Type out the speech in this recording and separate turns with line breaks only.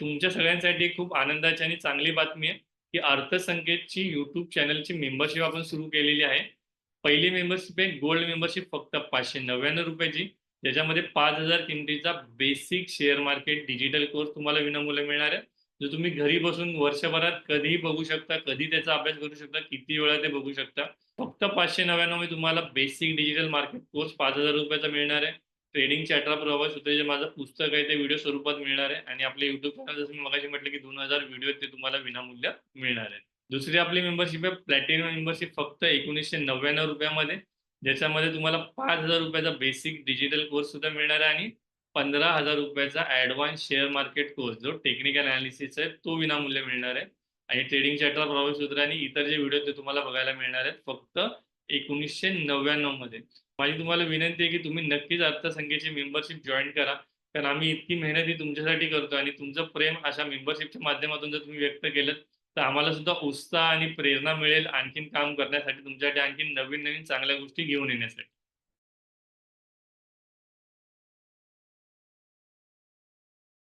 तुमच्या सगळ्यांसाठी खूप आनंदाची आणि चांगली बातमी आहे की अर्थसंकेतची युट्यूब चॅनलची मेंबरशिप आपण सुरू केलेली आहे. पहिली मेंबरशिप आहे गोल्ड मेंबरशिप फक्त पाचशे नव्याण्णव रुपयाची. ज्याच्यामध्ये पाच हजार किमतीचा basic share market digital course तुम्हाला विनामूल्य मिळणार आहे. जो तुम्ही घरी बसून वर्षभरात कधीही बघू शकता कधी त्याचा अभ्यास करू शकता किती वेळा ते बघू शकता. फक्त पाचशे नव्याण्णव तुम्हाला बेसिक डिजिटल मार्केट कोर्स पाच हजार रुपयाचा मिळणार आहे. ट्रेडिंग चॅटर प्रभाव सुद्धा जे माझं पुस्तक आहे ते व्हिडिओ स्वरूपात मिळणार आहे. आणि आपले युट्यूब चॅनल जसं मी मगाशी म्हटलं की दोन हजार व्हिडिओ ते तुम्हाला विनामूल्य मिळणार आहे दुसरी आपली मेंबरशिप आहे प्लॅटिनम मेंबरशिप फक्त एकोणीसशे नव्याण्णव रुपयामध्ये. ज्याच्यामध्ये तुम्हाला पाच हजार रुपयाचा बेसिक डिजिटल कोर्स सुद्धा मिळणार आहे आणि पंधरा हजार रुपयाचा ऍडव्हान्स शेअर मार्केट कोर्स जो टेक्निकल अनालिसिस आहे तो विनामूल्य मिळणार आहे. आणि ट्रेडिंग चॅटर प्रभाव सूत्र आणि इतर जे व्हिडिओ ते तुम्हाला बघायला मिळणार आहेत फक्त एकोणीसशे नव्याण्णवमध्ये. माझी तुम्हाला विनंती आहे की तुम्ही नक्कीच अर्थसंख्येची मेंबरशिप जॉईन करा. कारण आम्ही इतकी मेहनत ही तुमच्यासाठी करतो आणि तुमचं प्रेम अशा मेंबरशिपच्या माध्यमातून जर तुम्ही व्यक्त केलं तर आम्हाला सुद्धा उत्साह आणि प्रेरणा मिळेल आणखीन काम करण्यासाठी तुमच्यासाठी आणखीन नवीन नवीन चांगल्या गोष्टी घेऊन येण्यासाठी.